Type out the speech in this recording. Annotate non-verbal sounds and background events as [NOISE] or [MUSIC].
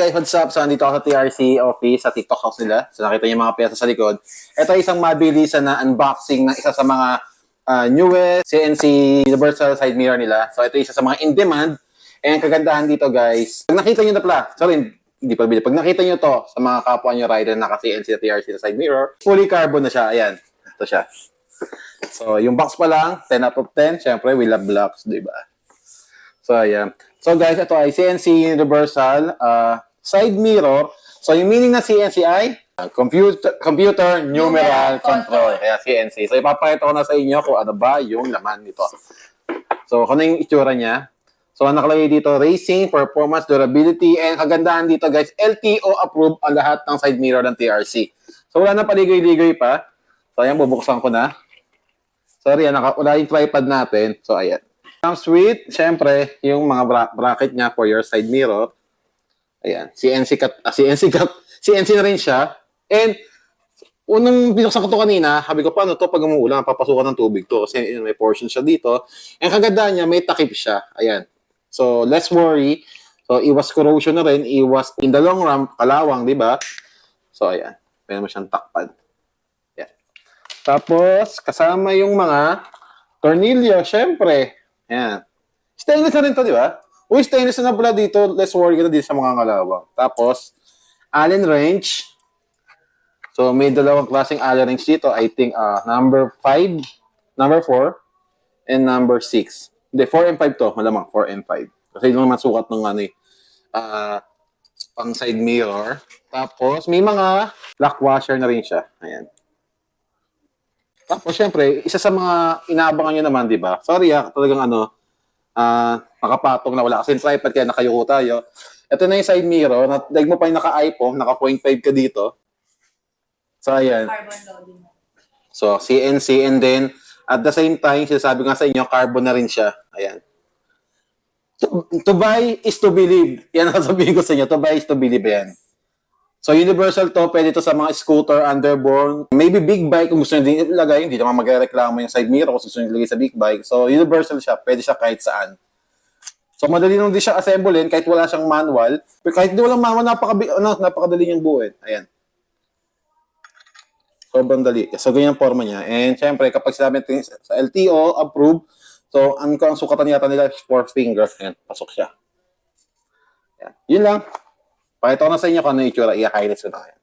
guys, what's up? So, nandito ako sa TRC office, sa TikTok house nila. So, nakita niyo mga pyesa sa likod. Ito ay isang mabilisan na unboxing ng isa sa mga ah, newest CNC universal side mirror nila. So, ito isa sa mga in-demand. And kagandahan dito, guys, pag nakita niyo na pala, sorry, hindi pa bili. Pag nakita niyo to sa mga kapwa niyo rider na naka-CNC na TRC na side mirror, fully carbon na siya. Ayan, ito siya. So, yung box pa lang, 10 out of 10. Siyempre, we love blocks, di ba? So, ayan. So, guys, ito ay CNC Universal uh, side mirror. So, yung meaning ng CNC ay uh, computer, computer numeral control. Kaya CNC. So, ipapakita ko na sa inyo kung ano ba yung laman nito. So, kung ano yung itsura niya. So, ang nakalagay dito, racing, performance, durability, and kagandahan dito, guys, LTO approved ang lahat ng side mirror ng TRC. So, wala na paligoy-ligoy pa. So, ayan, bubuksan ko na. Sorry, ah, naka, wala yung tripod natin. So, ayan. Comes with, syempre, yung mga bra- bracket niya for your side mirror. Ayan. CNC cut, ah, CNC cut, CNC na rin siya. And, unang binuksan ko to kanina, sabi ko, paano to pag umuulan, papasukan ng tubig to. Kasi may portion siya dito. And kagandahan niya, may takip siya. Ayan. So, less worry. So, iwas corrosion na rin. Iwas, in the long run, kalawang, di ba? So, ayan. Meron mo siyang takpad. Ayan. Tapos, kasama yung mga tornilyo, syempre. Ayan. Stainless na rin to, di ba? Uy, stainless na pala dito. Less worry ka na dito sa mga kalawang. Tapos, Allen wrench. So, may dalawang klaseng Allen wrench dito. I think, uh, number 5, number 4, and number 6. Hindi, 4 and 5 to. Malamang, 4 and 5. Kasi yun naman sukat ng ano eh. ah, pang side mirror. Tapos, may mga lock washer na rin siya. Ayan. Tapos, syempre, isa sa mga inaabangan nyo naman, di ba? Sorry ah, talagang ano, ah, nakapatong na wala kasi yung tripod kaya nakayuko tayo. Ito na yung side mirror. Na, daig mo pa yung naka-iPhone, naka 0.5 ka dito. So, ayan. Carbon loading. So, CNC and then, at the same time, sinasabi nga sa inyo, carbon na rin siya. Ayan. To, to buy is to believe. Yan ang [LAUGHS] sabihin ko sa inyo. To buy is to believe yan. So, universal to. Pwede to sa mga scooter, underborn. Maybe big bike kung gusto nyo din ilagay. Hindi naman magreklamo yung side mirror kung gusto nyo ilagay sa big bike. So, universal siya. Pwede siya kahit saan. So, madali nung din siya assemblein kahit wala siyang manual. Pero kahit di walang manual, napaka, ano, napakadali niyang buuin. Ayan. Sobrang dali. So, ganyan ang forma niya. And syempre, kapag sinabi natin sa LTO, approve, so, ang, ang sukatan yata nila four finger. Ayan, pasok siya. Ayan. Yun lang. Pakita ko na sa inyo kung ano yung itsura. I-highlights ko na kayo.